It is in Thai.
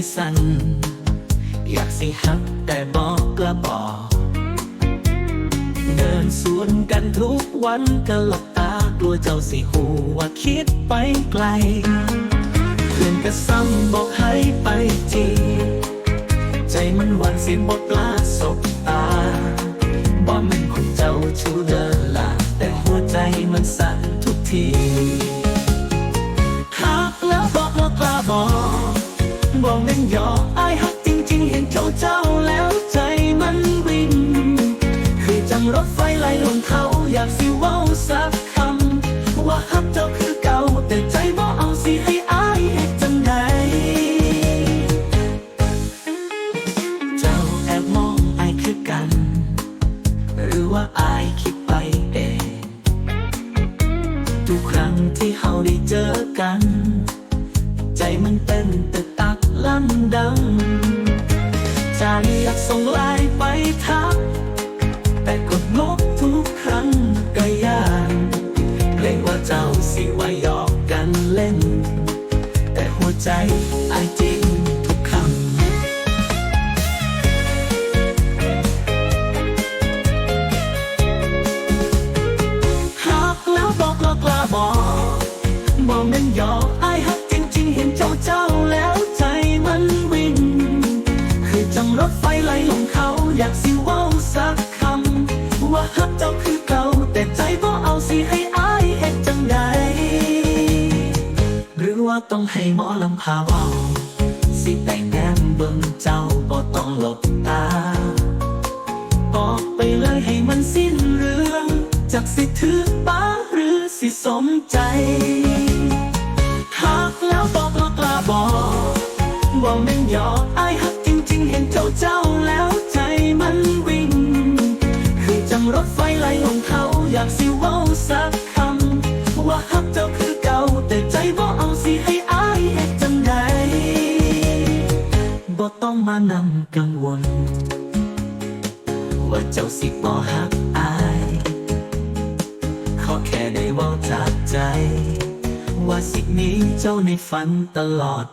อยากสิฮักแต่บอกกระบอก เดินสวนกันทุกวันก็หลบตากลัวเจ้าสิหูว่าคิดไปไกลเพื่อนก็ซ้ำบอกให้ไปที ใจมันหวันสิบกลาสบตาบ่แมันคนเจ้าชูเดินละแต่หัวใจมันสั่นทุกที บอกเล่นหยอกไอ้ายหักจริง ๆ เห็นเจ้าเจ้าแล้วใจมันวิ่งคือจังรถไฟไหลลงเขาอยากสิเว้าสักคำว่าฮักเจ้าคือเก่าแต่ใจบ่เอาสิให้อายเฮ็ดจังใดเจ้าแอบมองอายคือกัน หรือว่าอายคิดไปเองทุกครั้งที่เฮาได้เจอกัน ใจมันเต้นตึก ส่งไลน์ไปทัก แต่กดลบทุกครั้งก็ยากเกรงว่าเจ้าสิว่ายอกกันเล่น แต่หัวใจอ ต้องให้หมอลำพาเว้าสิแต่งงานเบิ่งเจ้าบ่ต้องหลบตา บอกไปเลยให้มันสิ้นเรื่องจากสิถือป้าหรือสิสมใจหากแล้วบอกล้วกล้าบอกบอกแม่นหยอกไอ้ายหักจริง ๆ เห็นเจ้าเจ้าแล้วใจมันวิ่ง คือจังรถไฟไหลลงเขาอยากสิเว้าสัก บ่เอาสิให้อายเฮ็ดจังใดบ่ต้องมานำกังวล ว่าเจ้าสิบ่หักอายขอแค่ได้เว้าจากใจ ว่าสิมีเจ้าในฝันตลอด